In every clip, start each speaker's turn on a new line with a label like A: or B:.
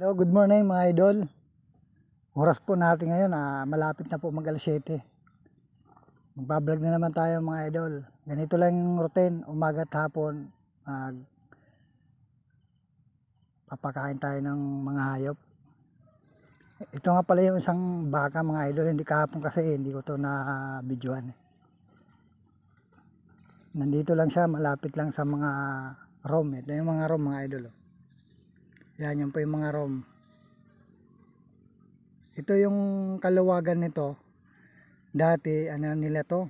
A: Hello, good morning mga idol. Oras po natin ngayon, ah, malapit na po mag alas 7. Magbablog na naman tayo mga idol. Ganito lang yung routine, umaga at hapon. Mag papakain tayo ng mga hayop. Ito nga pala yung isang baka mga idol, hindi kahapon kasi hindi ko to na videoan. eh. Nandito lang siya, malapit lang sa mga room. Ito yung mga room mga idol. oh. Yan, yan po yung mga room. Ito yung kaluwagan nito. Dati, ano nila to?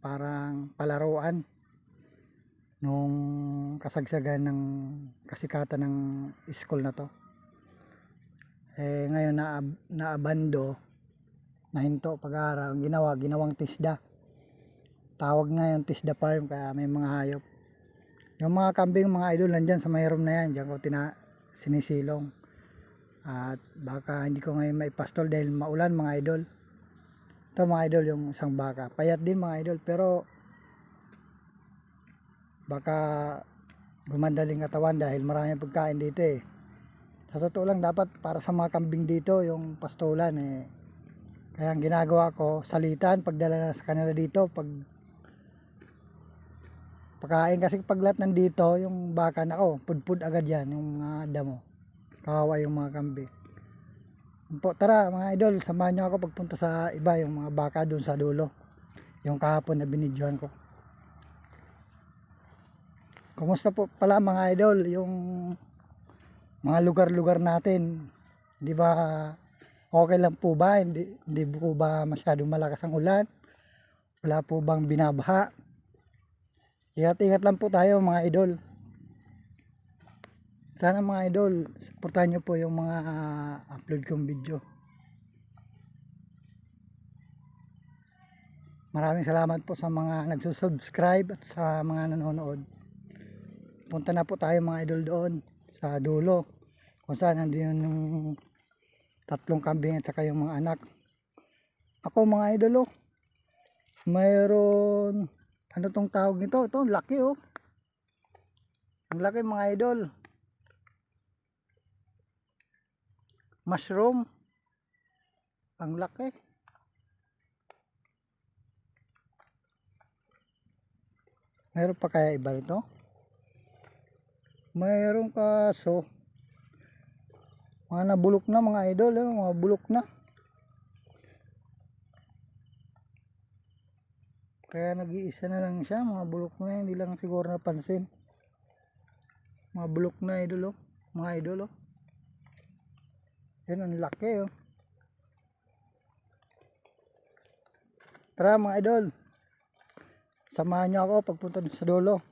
A: Parang palaruan. Nung kasagsagan ng kasikatan ng school na to. Eh, ngayon na naabando na hinto pag-aaral. Ginawa, ginawang tisda. Tawag ngayon tisda farm kaya may mga hayop. Yung mga kambing, mga idol, nandyan sa may room na yan. Diyan ko tina sinisilong. At baka hindi ko ngayon maipastol dahil maulan mga idol. Ito mga idol yung isang baka. Payat din mga idol pero baka gumandaling katawan dahil maraming pagkain dito eh. Sa totoo lang dapat para sa mga kambing dito yung pastolan eh. Kaya ang ginagawa ko, salitan pagdala na sa kanila dito pag pagkain kasi pag lahat nandito yung baka na oh, pudpud agad yan yung mga damo. Kawawa yung mga kambing. Po, tara mga idol, samahan nyo ako pagpunta sa iba yung mga baka doon sa dulo. Yung kahapon na binidyohan ko. Kumusta po pala mga idol yung mga lugar-lugar natin? Di ba okay lang po ba? Hindi, hindi po ba masyadong malakas ang ulan? Wala po bang binabaha? Ingat-ingat lang po tayo mga idol. Sana mga idol, supportahan nyo po yung mga ah, upload kong video. Maraming salamat po sa mga nagsusubscribe at sa mga nanonood. Punta na po tayo mga idol doon sa dulo. Kung saan nandiyon yung tatlong kambing at saka yung mga anak. Ako mga idol oh. Mayroon ano tong tawag nito? Ito, laki oh. Ang laki mga idol. Mushroom. Ang laki. Meron pa kaya iba rito? Mayroon kaso mga nabulok na mga idol, eh, mga bulok na. Kaya nag-iisa na lang siya, mga bulok na, hindi lang siguro napansin. Mga bulok na idol, oh. mga idol. Oh. Yan, ang laki. Oh. Tara mga idol, samahan niyo ako pagpunta sa dulo.